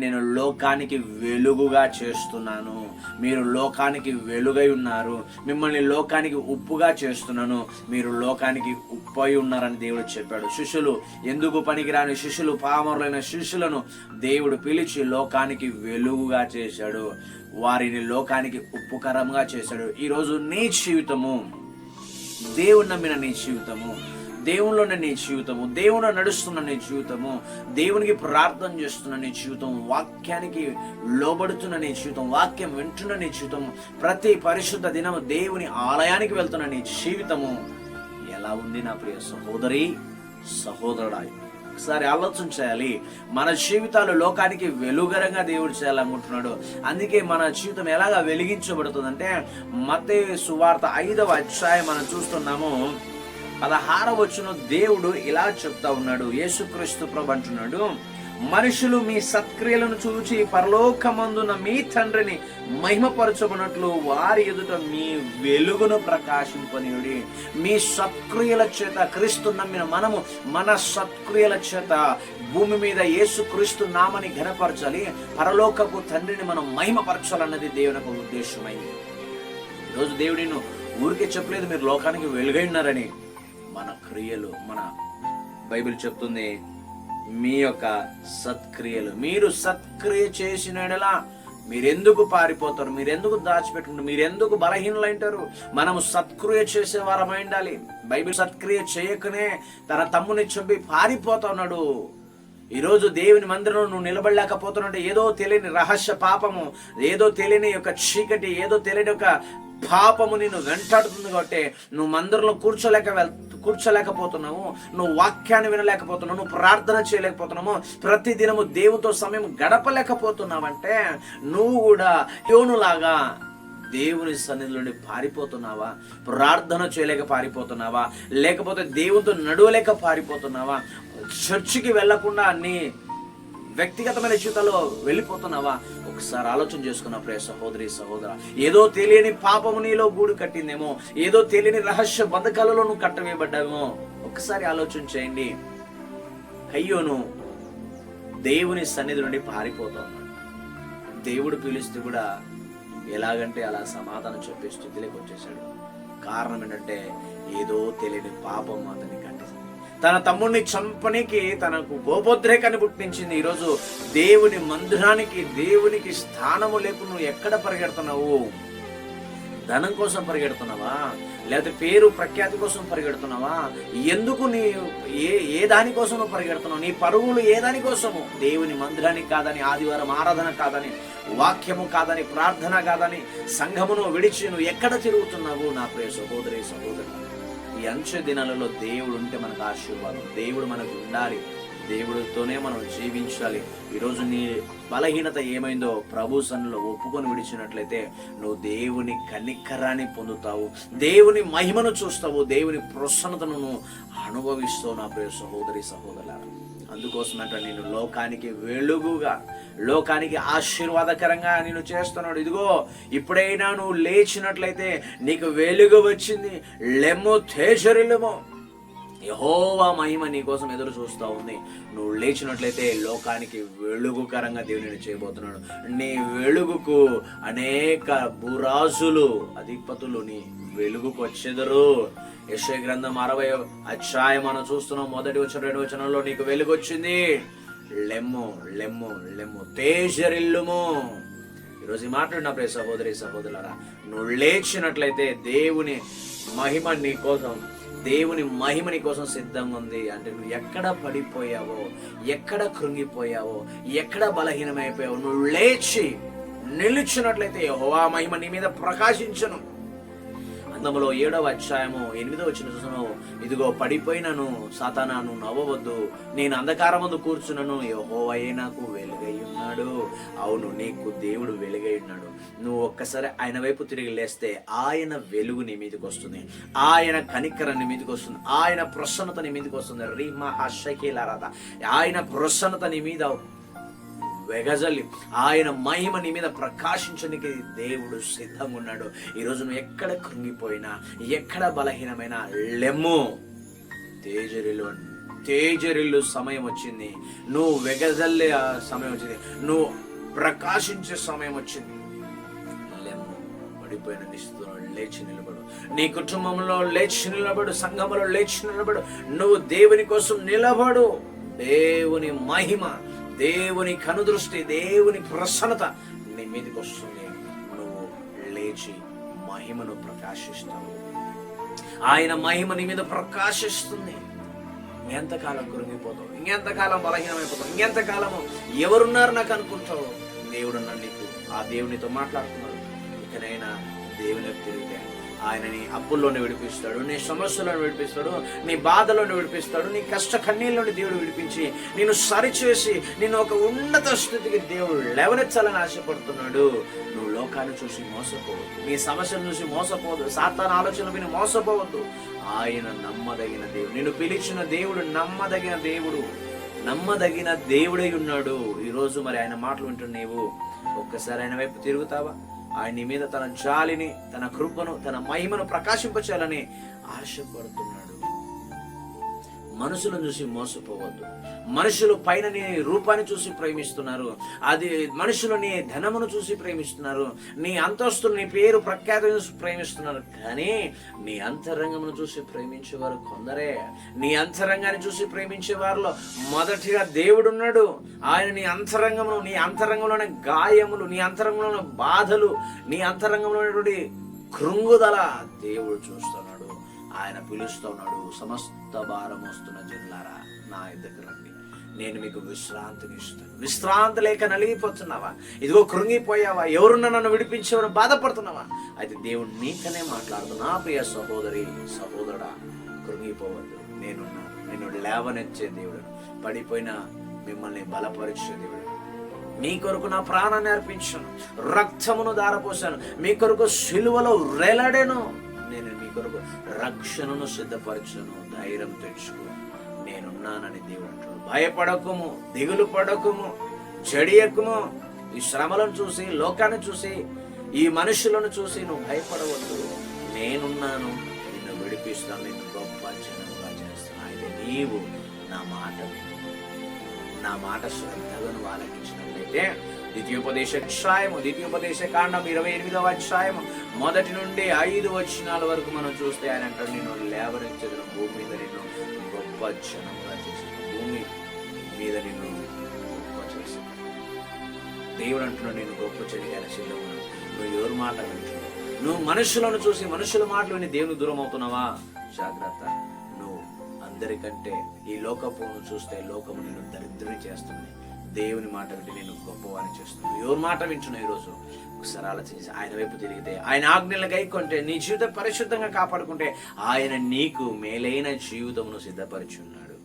నేను లోకానికి వెలుగుగా చేస్తున్నాను. మీరు లోకానికి వెలుగై ఉన్నారు. మిమ్మల్ని లోకానికి ఉప్పుగా చేస్తున్నాను. మీరు లోకానికి ఉప్పై ఉన్నారని దేవుడు చెప్పాడు. శిష్యులు ఎందుకు పనికిరాని శిష్యులు? పామరులైన శిష్యులను దేవుడు పిలిచి లోకానికి వెలుగుగా చేశాడు. వారిని లోకానికి ఉప్పుకరంగా చేశాడు. ఈరోజు నీ జీవితము దేవుడు నమ్మిన నీ జీవితము. దేవునిలోనే నీ జీవితము దేవుని నడుస్తున్న నీ జీవితము దేవునికి ప్రార్థన చేస్తున్న నీ జీవితం వాక్యానికి లోబడుతున్న నీ జీవితం వాక్యం వింటున్న నీ జీవితం ప్రతి పరిశుద్ధ దినము దేవుని ఆలయానికి వెళ్తున్న నీ జీవితము ఎలా ఉంది నా ప్రియ సహోదరి సహోదరుడా ఒకసారి ఆలోచన చేయాలి. మన జీవితాలు లోకానికి వెలుగరంగా దేవుడు చేయాలనుకుంటున్నాడు. అందుకే మన జీవితం ఎలాగా వెలిగించబడుతుందంటే మతే సువార్త ఐదవ అధ్యాయం మనం చూస్తున్నాము. పదహార వచ్చిన దేవుడు ఇలా చెప్తా ఉన్నాడు. యేసుక్రీస్తు ప్రభు అంటున్నాడు మనుషులు మీ సత్క్రియలను చూచి పరలోకమందున మీ తండ్రిని మహిమపరచబడినట్లు వారి ఎదుట మీ వెలుగును ప్రకాశింపనియుడి. మీ సత్క్రియల చేత క్రీస్తు నమ్మిన మనము మన సత్క్రియల చేత భూమి మీద యేసు క్రీస్తు నామని ఘనపరచాలి. పరలోకపు తండ్రిని మనం మహిమపరచాలన్నది దేవుని యొక్క ఉద్దేశమైంది ఈరోజు దేవుడు ఊరికే చెప్పలేదు మీరు లోకానికి వెలుగై ఉన్నారని. మన క్రియలు మన బైబిల్ చెప్తుంది మీ యొక్క సత్క్రియలు. మీరు సత్క్రియ చేసిన ఎడలా మీరెందుకు పారిపోతారు? మీరెందుకు దాచిపెట్టుకుంటారు? మీరెందుకు బలహీనలు మనము సత్క్రియ చేసే వారమై ఉండాలి. బైబిల్ సత్క్రియ చేయకనే తన తమ్ముని చంపి పారిపోతున్నాడు ఈరోజు దేవుని మందిరంలో నువ్వు నిలబడలేకపోతున్నాడు ఏదో తెలియని రహస్య పాపము ఏదో తెలియని యొక్క చీకటి ఏదో తెలియని యొక్క పాపము నిన్ను వెంటాడుతుంది కాబట్టి నువ్వు మందిరంలో కూర్చోలేక వెళ్ కూర్చోలేకపోతున్నావు. నువ్వు వాక్యాన్ని వినలేకపోతున్నావు. నువ్వు ప్రార్థన చేయలేకపోతున్నావు. ప్రతి దినము దేవుతో సమయం గడపలేకపోతున్నావంటే నువ్వు కూడా యోనులాగా దేవుని సన్నిధిలోని పారిపోతున్నావా? ప్రార్థన చేయలేక పారిపోతున్నావా? లేకపోతే దేవునితో నడవలేక పారిపోతున్నావా? చర్చికి వెళ్ళకుండా నీ వ్యక్తిగతమైన జీవితంలో వెళ్ళిపోతున్నావా? ఒకసారి ఆలోచన చేసుకున్న ప్రియ సహోదరి సహోదర ఏదో తెలియని పాపము నీలో గూడు కట్టిందేమో ఏదో తెలియని రహస్య బంధకాలలో నువ్వు కట్టవేయబడ్డావేమో ఒకసారి ఆలోచన చేయండి. అయ్యోను దేవుని సన్నిధి నుండి పారిపోతా ఉన్నాడు దేవుడు పిలిస్తే కూడా ఎలాగంటే అలా సమాధానం చెప్పే స్థితిలోకి వచ్చేసాడు కారణం ఏంటంటే ఏదో తెలియని పాపం అతని తన తమ్ముడిని చంపనికి తనకు గోపోద్రేకాన్ని పుట్టించింది. ఈరోజు దేవుని మందిరానికి దేవునికి స్థానము లేకుండా నువ్వు ఎక్కడ పరిగెడుతున్నావు? ధనం కోసం పరిగెడుతున్నావా? లేకపోతే పేరు ప్రఖ్యాతి కోసం పరిగెడుతున్నావా? ఎందుకు నీ ఏ ఏ దానికోసము పరిగెడుతున్నావు? నీ పరుగులు ఏ దానికోసము దేవుని మందిరానికి కాదని ఆదివారం ఆరాధన కాదని వాక్యము కాదని ప్రార్థన కాదని సంఘమును విడిచి నువ్వు ఎక్కడ తిరుగుతున్నావు? నా ప్రియ సహోదరి సహోదరు ఈ అంచె దినాలలో దేవుడు ఉంటే మనకు ఆశీర్వాదం. దేవుడు మనకు ఉండాలి. దేవుడితోనే మనం జీవించాలి. ఈరోజు నీ బలహీనత ఏమైందో ప్రభు సన్నిలో ఒప్పుకొని విడిచినట్లయితే నువ్వు దేవుని కనికరాన్ని పొందుతావు. దేవుని మహిమను చూస్తావు. దేవుని ప్రసన్నతను నువ్వు అనుభవిస్తావు నా ప్రియ సహోదరి సహోదరులారా. అందుకోసమంట నేను లోకానికి వెలుగుగా లోకానికి ఆశీర్వాదకరంగా నేను చేస్తున్నాడు. ఇదిగో ఇప్పుడైనా నువ్వు లేచినట్లయితే నీకు వెలుగు వచ్చింది. లెమ్ము తేజరిల్లుము. యహోవా మహిమ నీ కోసం ఎదురు చూస్తూ ఉంది. నువ్వు లేచినట్లయితే లోకానికి వెలుగుకరంగా దేవుని చేయబోతున్నాడు నీ వెలుగుకు అనేక భూరాజులు అధిపతులు నీ వెలుగుకు వచ్చెదరు. యశ్వ గ్రంథం అరవై అధ్యాయం మనం చూస్తున్నాం. మొదటి వచ్చిన రెండు వచనంలో నీకు వెలుగు వచ్చింది లెమ్ము లెమ్ము లెమ్ము తేజరిల్లుము. ఈరోజు ఈ మాట్లాడిన ప్రే సహోదరి సహోదరులరా నువ్వు లేచినట్లయితే దేవుని మహిమ నీ కోసం దేవుని మహిమని కోసం సిద్ధంగా ఉంది అంటే నువ్వు ఎక్కడ పడిపోయావో ఎక్కడ కృంగిపోయావో ఎక్కడ బలహీనమైపోయావో నువ్వు లేచి నిలిచినట్లయితే యహోవా మహిమ నీ మీద ప్రకాశించను. గ్రంథములో ఏడవ అధ్యాయము ఎనిమిదో వచ్చిన చూసను ఇదిగో పడిపోయినను సాతానాను నవ్వవద్దు. నేను అంధకారమందు కూర్చున్నను యెహోవాయే నాకు వెలుగై ఉన్నాడు. అవును నీకు దేవుడు వెలుగై ఉన్నాడు. నువ్వు ఒక్కసారి ఆయన వైపు తిరిగి లేస్తే ఆయన వెలుగు నీ మీదకి వస్తుంది. ఆయన కనికర నీ మీదకి వస్తుంది. ఆయన ప్రసన్నత నీ మీదకి వస్తుంది. రీమా హషకీలారాధ ఆయన ప్రసన్నత నీ మీద వెగజల్లి. ఆయన మహిమ నీ మీద ప్రకాశించడానికి దేవుడు సిద్ధంగా ఉన్నాడు ఈరోజు నువ్వు ఎక్కడ కృంగిపోయినా ఎక్కడ బలహీనమైన లెమ్ము. తేజరిలో తేజరిల్లు సమయం వచ్చింది. నువ్వు వెగజల్లే సమయం వచ్చింది. నువ్వు ప్రకాశించే సమయం వచ్చింది. లెమ్ము పడిపోయిన నిస్తులో లేచి నిలబడు. నీ కుటుంబంలో లేచి నిలబడు సంఘంలో లేచి నిలబడు. నువ్వు దేవుని కోసం నిలబడు. దేవుని మహిమ దేవుని కనుదృష్టి దేవుని ప్రసన్నత నీ మీదకి వస్తుంది. నువ్వు లేచి మహిమను ప్రకాశిస్తావు. ఆయన మహిమ నీ మీద ప్రకాశిస్తుంది. ఇంకెంతకాలం కురిగిపోతావు ఇంకెంతకాలం బలహీనమైపోతావు? ఇంకెంతకాలము ఎవరున్నారు నాకు అనుకుంటావు? దేవుడు నన్ను నీకు ఆ దేవునితో మాట్లాడుతున్నాడు. ఇకనైనా దేవుని తిరిగితే ఆయనని అప్పుల్లోనే విడిపిస్తాడు నీ సమస్యలను విడిపిస్తాడు నీ బాధలను విడిపిస్తాడు నీ కష్ట కన్నీళ్ళని దేవుడు విడిపించి నేను సరిచేసి నేను ఒక ఉన్నత స్థితికి దేవుడు లేవనెచ్చాలని ఆశపడుతున్నాడు. నువ్వు లోకాన్ని చూసి మోసపోవద్దు నీ సమస్యను చూసి మోసపోవద్దు సాతాన ఆలోచన విని మోసపోవద్దు. ఆయన నమ్మదగిన దేవుడు నేను పిలిచిన దేవుడు నమ్మదగిన దేవుడు నమ్మదగిన దేవుడై ఉన్నాడు. ఈరోజు మరి ఆయన మాటలు వింటున్నావు ఒక్కసారి ఆయన వైపు తిరుగుతావా? ఆయన మీద తన జాలిని తన కృపను తన మహిమను ప్రకాశింపచేయాలని ఆశపడుతున్నాడు. మనుషులను చూసి మోసపోవద్దు. మనుషులు పైన నీ రూపాన్ని చూసి ప్రేమిస్తున్నారు. అది మనుషులు నీ ధనమును చూసి ప్రేమిస్తున్నారు. నీ అంతస్తులు నీ పేరు ప్రఖ్యాతి చూసి ప్రేమిస్తున్నారు. కానీ నీ అంతరంగమును చూసి ప్రేమించేవారు కొందరే. నీ అంతరంగాన్ని చూసి ప్రేమించే వారిలో మొదటిగా దేవుడు ఉన్నాడు ఆయన నీ అంతరంగమును నీ అంతరంగంలోని గాయములు నీ అంతరంగంలోని బాధలు నీ అంతరంగంలోనేటువంటి కృంగుదల దేవుడు చూస్తున్నాడు. ఆయన పిలుస్తున్నాడు సమస్త భారం వస్తున్న జనులారా నా దగ్గర రండి. నేను మీకు విశ్రాంతిని ఇస్తాను. విశ్రాంతి లేక నలిగిపోతున్నావా? ఇదిగో కృంగిపోయావా? ఎవరున్నా నన్ను విడిపించేవారు బాధపడుతున్నావా? అయితే దేవుడు నీకనే మాట్లాడుతున్నా ప్రియ సహోదరి సహోదరుడా కృంగిపోవద్దు. నేనున్నా. నేను లేవనెచ్చే దేవుడు. పడిపోయిన మిమ్మల్ని బలపరిచే దేవుడు. మీ కొరకు నా ప్రాణాన్ని అర్పించాను. రక్తమును దారపోశాను మీ కొరకు సిలువలో రెలడెను. నేను మీ కొరకు రక్షణను సిద్ధపరచను. ధైర్యం తెచ్చుకో. నేనున్నానని దేవుడు అంటాడు భయపడకుము దిగులు పడకుము చెడియకము ఈ శ్రమలను చూసి లోకాన్ని చూసి ఈ మనుషులను చూసి నువ్వు భయపడవద్దు. నేనున్నాను నిన్ను విడిపిస్తాను నిన్ను గొప్ప జనంగా చేస్తాను. అయితే నీవు నా మాట నా మాట శ్రద్ధగా నువ్వు ఆలకించినట్లయితే ద్వితీయోపదేశ అధ్యాయము ద్వితీయోపదేశ కాండం ఇరవై ఎనిమిదవ అధ్యాయము. మొదటి నుండి ఐదు వచనాల వరకు మనం చూస్తే ఆయన అంటాడు నేను లేవరించదును భూమి మీద నిన్ను గొప్ప జనంగా చేశాను. భూమి మీద నిన్ను గొప్ప చేశాను. దేవుడు అంటున్నాడు నేను గొప్ప చెడిగా సిద్ధము నువ్వు ఎవరు మాట వింటున్నావు? నువ్వు మనుషులను చూసి మనుషుల మాటలు విని దేవుని దూరం అవుతున్నావా జాగ్రత్త. నువ్వు అందరికంటే ఈ లోకపును చూస్తే లోకము నేను దరిద్రం చేస్తుంది. దేవుని మాట వింటే నేను గొప్పవారిని చేస్తున్నాను. ఎవరి మాట వింటున్నావు ఈరోజు ఒకసారి ఆలోచించి ఆయన వైపు తిరిగితే ఆయన ఆజ్ఞలు గైకొంటే నీ జీవితం పరిశుద్ధంగా కాపాడుకుంటే ఆయన నీకు మేలైన జీవితమును సిద్ధపరిచున్నాడు.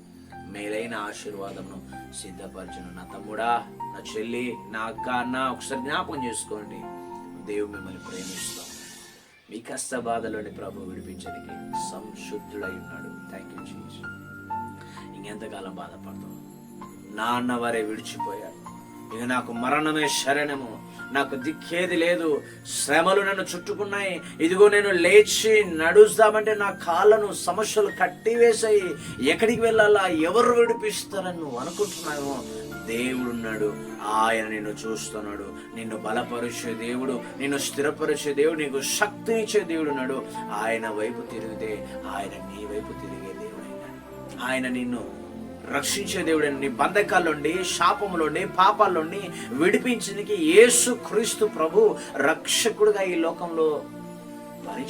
మేలైన ఆశీర్వాదమును సిద్ధపరచును నా తమ్ముడా నా చెల్లి నా అక్క అన్న ఒకసారి జ్ఞాపకం చేసుకోండి. దేవుడు మిమ్మల్ని ప్రేమిస్తాం మీ కష్ట బాధలోని ప్రభు విడిపించడానికి సంశుద్ధుడై ఉన్నాడు. థ్యాంక్ యూ జీసస్ ఇంకెంతకాలం బాధపడతాం నాన్న వారే విడిచిపోయారు. ఇక నాకు మరణమే శరణము. నాకు దిక్కేది లేదు. శ్రమలు నన్ను చుట్టుకున్నాయి. ఇదిగో నేను లేచి నడుస్తామంటే నా కాళ్ళను సమస్యలు కట్టివేశాయి. ఎక్కడికి వెళ్ళాలా? ఎవరు విడిపిస్తారని నువ్వు అనుకుంటున్నావు? దేవుడున్నాడు. ఆయన నిన్ను చూస్తున్నాడు. నిన్ను బలపరిచే దేవుడు నిన్ను స్థిరపరిచే దేవుడు నీకు శక్తినిచ్చే దేవుడు ఉన్నాడు ఆయన వైపు తిరిగితే ఆయన నీ వైపు తిరిగే దేవుడైనా ఆయన నిన్ను రక్షించే దేవుడు నీ బంధకాల్లోండి శాపములోండి పాపాల్లోండి విడిపించడానికి యేసు క్రీస్తు ప్రభు రక్షకుడుగా ఈ లోకంలో పని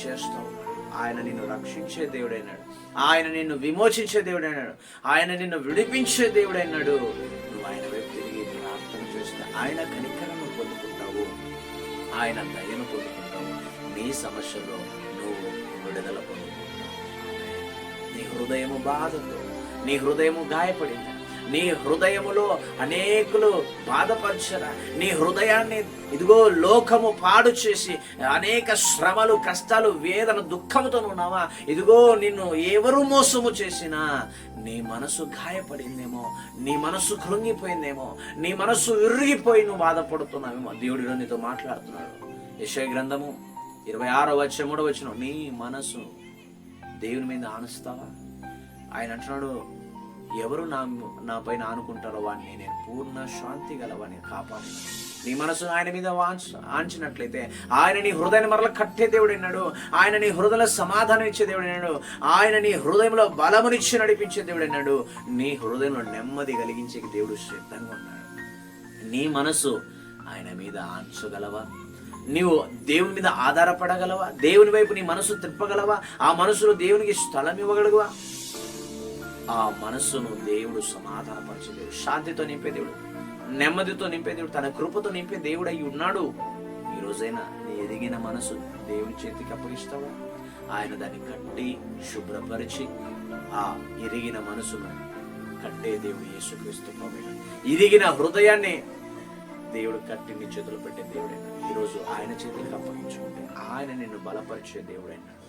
ఆయన నిన్ను రక్షించే దేవుడైనాడు. ఆయన నిన్ను విమోచించే దేవుడైనాడు. ఆయన నిన్ను విడిపించే దేవుడైనాడు. నువ్వు ఆయన వైపు తిరిగి ప్రార్థన చేస్తే ఆయన కనికరము పొందుకుంటావు. ఆయన దయను పొందుకుంటావు. నీ సమస్యలో నువ్వు విడుదల పొందుకుంటావు. నీ హృదయము బాధతో నీ హృదయము గాయపడింది. నీ హృదయములో అనేకులు బాధపరచరా. నీ హృదయాన్ని ఇదిగో లోకము పాడు చేసి అనేక శ్రమలు కష్టాలు వేదన దుఃఖముతో ఉన్నావా? ఇదిగో నిన్ను ఎవరు మోసము చేసినా నీ మనసు గాయపడిందేమో నీ మనసు కృంగిపోయిందేమో నీ మనసు విరిగిపోయి నువ్వు బాధపడుతున్నావేమో. దేవుడిలో నీతో మాట్లాడుతున్నాడు. యశయ గ్రంథము ఇరవై ఆరో వచ్చే మూడో వచ్చిన నీ మనసు దేవుని మీద ఆనుస్తావా? ఆయన అంటున్నాడు ఎవరు నా నా పైన ఆనుకుంటారో వాడిని నేను పూర్ణ శాంతి గలవాడిని కాపాడు నీ మనసు ఆయన మీద వాంచ ఆంచినట్లయితే ఆయన నీ హృదయాన్ని మరల కట్టే దేవుడు అన్నాడు ఆయన నీ హృదయంలో సమాధానం ఇచ్చే దేవుడు అన్నాడు ఆయన నీ హృదయంలో బలమునిచ్చి నడిపించే దేవుడు అన్నాడు నీ హృదయంలో నెమ్మది కలిగించే దేవుడు సిద్ధంగా ఉన్నాడు. నీ మనసు ఆయన మీద ఆంచగలవా? నీవు దేవుని మీద ఆధారపడగలవా? దేవుని వైపు నీ మనసు తిప్పగలవా? ఆ మనసులో దేవునికి స్థలం ఇవ్వగలవా? ఆ మనస్సును దేవుడు సమాధానపరిచే దేవుడు శాంతితో నింపే దేవుడు నెమ్మదితో నింపే దేవుడు తన కృపతో నింపే దేవుడు అయి ఉన్నాడు. ఈ రోజైనా నీ ఎదిగిన మనసు దేవుని చేతికి అప్పగిస్తావా? ఆయన దాన్ని కట్టి శుభ్రపరిచి ఆ ఎరిగిన మనసును కట్టే దేవుడు యేసుక్రీస్తు ప్రభువే. హృదయాన్ని దేవుడు కట్టి నీ చేతులు పెట్టే దేవుడైనా. ఈరోజు ఆయన చేతికి అప్పగించుకుంటే ఆయన నిన్ను బలపరిచే దేవుడైనా.